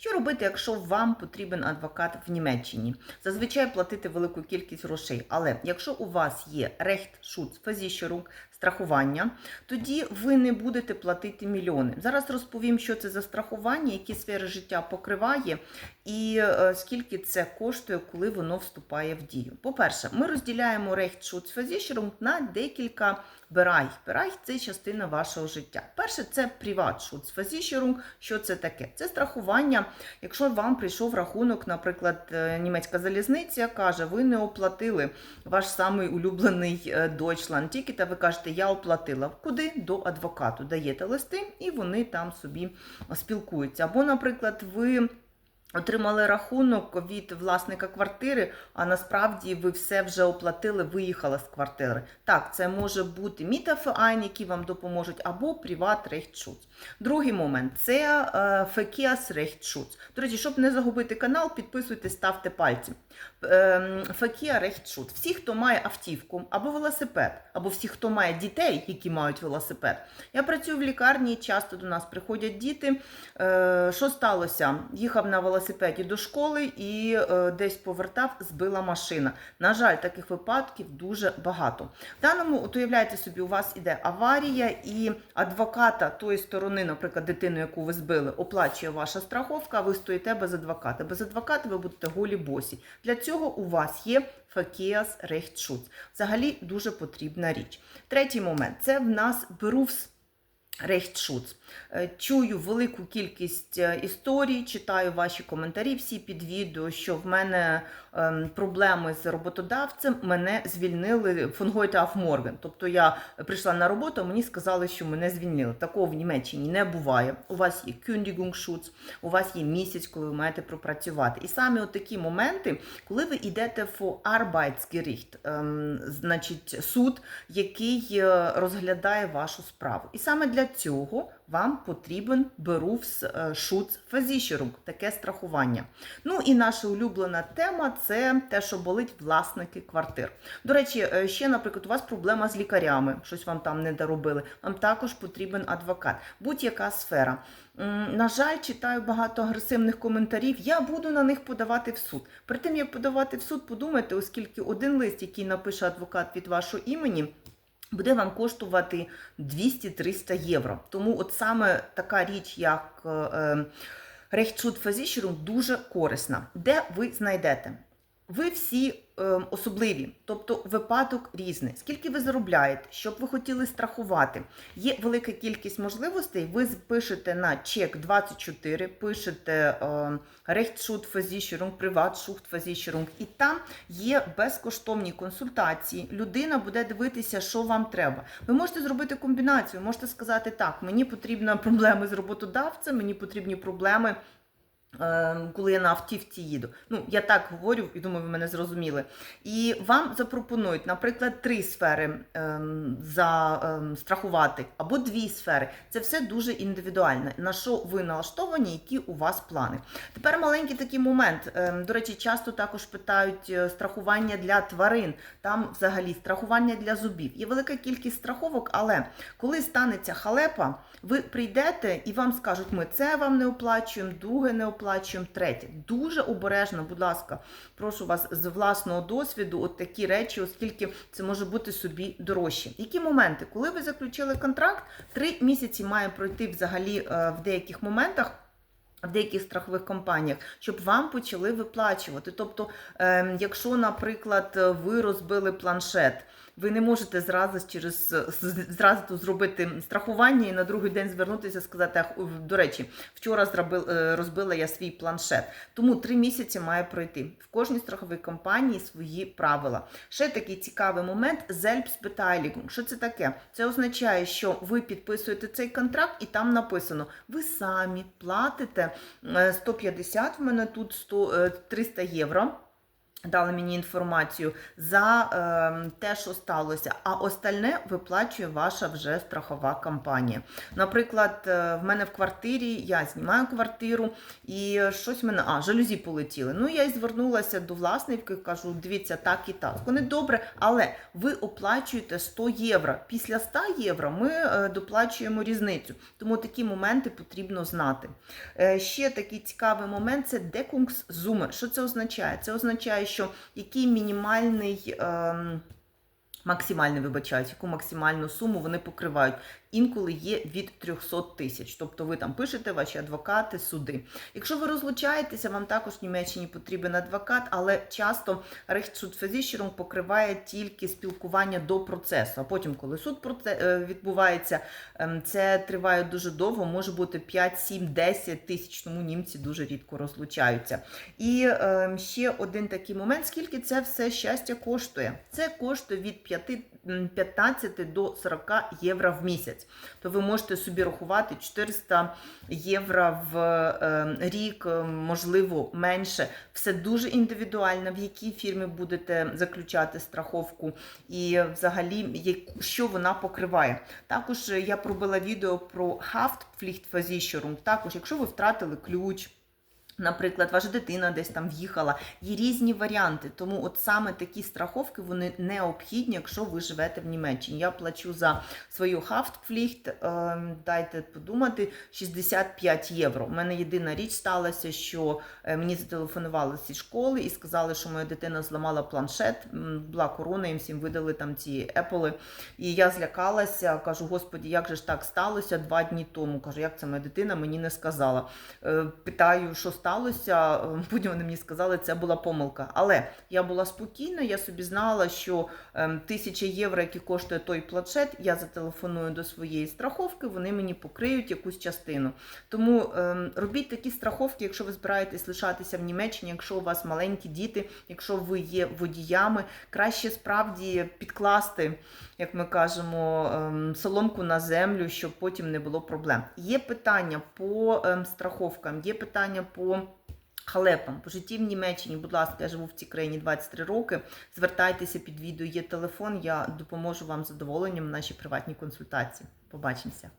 Що робити, якщо вам потрібен адвокат в Німеччині? Зазвичай платити велику кількість грошей. Але якщо у вас є Rechtsschutz страхування, тоді ви не будете платити мільйони. Зараз розповім, що це за страхування, які сфери життя покриває, і е, скільки це коштує, коли воно вступає в дію. По-перше, ми розділяємо Rechtsschutz на декілька Берайх. Берайх це частина вашого життя. Перше, це Privatschutz Що це таке? Це страхування. Якщо вам прийшов рахунок, наприклад, е, німецька залізниця каже, ви не оплатили ваш самий улюблений е, Deutschland Ticket, а ви кажете, я оплатила. Куди? До адвокату. Даєте листи, і вони там собі спілкуються. Або, наприклад, ви. Отримали рахунок від власника квартири, а насправді ви все вже оплатили, виїхали з квартири. Так, це може бути Мітафеайн, які вам допоможуть, або Приват-Рейхтшутz. Другий момент це е, Фекіас-Рейхтшутz. До речі, щоб не загубити канал, підписуйтесь, ставте пальці. Фекія Рейхтшутz. Всі, хто має автівку або велосипед, або всі, хто має дітей, які мають велосипед. Я працюю в лікарні, часто до нас приходять діти. Е, Що сталося? Їхав на велосипеді до школи і е, десь повертав, збила машина. На жаль, таких випадків дуже багато. В даному, от уявляйте собі, у вас іде аварія, і адвоката тої сторони, наприклад, дитину, яку ви збили, оплачує ваша страховка, а ви стоїте без адвоката. Без адвоката ви будете голі босі. Для цього у вас є Факіас Рейхтшутz. Взагалі дуже потрібна річ. Третій момент це в нас Берувс Рейхтшутz. Е, Чую велику кількість е, історій, читаю ваші коментарі всі під відео, що в мене ем, проблеми з роботодавцем, мене звільнили фонгойта Афморген. Тобто я прийшла на роботу, мені сказали, що мене звільнили. Такого в Німеччині не буває. У вас є Kündigungsschutz, у вас є місяць, коли ви маєте пропрацювати. І саме от такі моменти, коли ви йдете в Arbeitsgericht, ем, значить суд, який е, розглядає вашу справу. І саме для цього вам потрібен Berufsschutz таке страхування. Ну і наша улюблена тема це те, що болить власники квартир. До речі, е, ще, наприклад, у вас проблема з лікарями, щось вам там не доробили. Вам також потрібен адвокат. Будь-яка сфера. На жаль, читаю багато агресивних коментарів. Я буду на них подавати в суд. Перед тим як подавати в суд, подумайте, оскільки один лист, який напише адвокат від вашого імені. Буде вам коштувати 200-300 євро. Тому от саме така річ, як е, е, дуже корисна. Де ви знайдете? Ви всі особливі, тобто випадок різний. Скільки ви заробляєте, що б ви хотіли страхувати? Є велика кількість можливостей. Ви пишете на чек 24, пишете е, Rechtsschutzversicherung, Privatschutzversicherung, і там є безкоштовні консультації. Людина буде дивитися, що вам треба. Ви можете зробити комбінацію, можете сказати так: мені потрібні проблеми з роботодавцем, мені потрібні проблеми. Ем, коли я на автівці їду. Ну, я так говорю і думаю, ви мене зрозуміли. І вам запропонують, наприклад, три сфери ем, застрахувати ем, або дві сфери. Це все дуже індивідуально. На що ви налаштовані, які у вас плани. Тепер маленький такий момент. До речі, часто також питають е, страхування для тварин, там взагалі страхування для зубів. Є велика кількість страховок, але коли станеться халепа, ви прийдете і вам скажуть, ми це вам не оплачуємо, друге не оплачуємо, третє. Дуже обережно, будь ласка, прошу вас з власного досвіду, от такі речі, оскільки це може бути собі дорожче. Які моменти, коли ви заключили контракт, три місяці має пройти взагалі е, в деяких моментах. В деяких страхових компаніях, щоб вам почали виплачувати. Тобто, е, якщо, наприклад, ви розбили планшет, ви не можете зразу через зразу зробити страхування і на другий день звернутися і сказати, до речі, вчора зробив, е, розбила я свій планшет. Тому три місяці має пройти. В кожній страховій компанії свої правила. Ще такий цікавий момент Selbstbeteiligung. Що це таке? Це означає, що ви підписуєте цей контракт, і там написано: ви самі платите 150, е, в мене тут 100, 300 е, євро Дали мені інформацію за е, те, що сталося, а остальне виплачує ваша вже страхова компанія. Наприклад, е, в мене в квартирі я знімаю квартиру і щось в мене, а, жалюзі полетіли. Ну, я й звернулася до власників, кажу, дивіться, так і так. Вони добре, але ви оплачуєте 100 євро. Після 100 євро ми е, доплачуємо різницю. Тому такі моменти потрібно знати. Е, ще такий цікавий момент це декунгсзуми. Що це означає? Це означає, що який мінімальний. ем, Максимальний, вибачають, яку максимальну суму вони покривають. Інколи є від 300 тисяч. Тобто ви там пишете ваші адвокати, суди. Якщо ви розлучаєтеся, вам також в Німеччині потрібен адвокат, але часто Rechtsschutz покриває тільки спілкування до процесу. А потім, коли суд е, відбувається, ем, це триває дуже довго, може бути 5, 7, 10 тисяч, тому німці дуже рідко розлучаються. І ем, ще один такий момент: скільки це все щастя коштує? Це коштує від 5, 15 до 40 євро в місяць. То ви можете собі рахувати 400 євро в е, рік, е, можливо, менше. Все дуже індивідуально, в якій фірмі будете заключати страховку, і взагалі що вона покриває. Також е, я пробила відео про Haftpflichtversicherung. Також, якщо ви втратили ключ. Наприклад, ваша дитина десь там в'їхала. Є різні варіанти. Тому от саме такі страховки вони необхідні, якщо ви живете в Німеччині. Я плачу за свою Haftpflicht, ем, дайте подумати, 65 євро. У мене єдина річ сталася, що е, мені зателефонували зі школи і сказали, що моя дитина зламала планшет. Була корона, їм всім видали там ці еполи. І я злякалася, кажу, господі, як же ж так сталося два дні тому. Кажу, як це моя дитина мені не сказала. Е, Питаю, що сталося. Е, Потім вони мені сказали, це була помилка. Але я була спокійна, я собі знала, що ем, тисяча євро, які коштує той планшет, я зателефоную до своєї страховки, вони мені покриють якусь частину. Тому ем, робіть такі страховки, якщо ви збираєтесь лишатися в Німеччині, якщо у вас маленькі діти, якщо ви є водіями, краще справді підкласти, як ми кажемо, ем, соломку на землю, щоб потім не було проблем. Є питання по ем, страховкам, є питання по. Халепам по житті в Німеччині, будь ласка, я живу в цій країні 23 роки. Звертайтеся під відео, є телефон. Я допоможу вам задоволенням в нашій приватній консультації. Побачимося.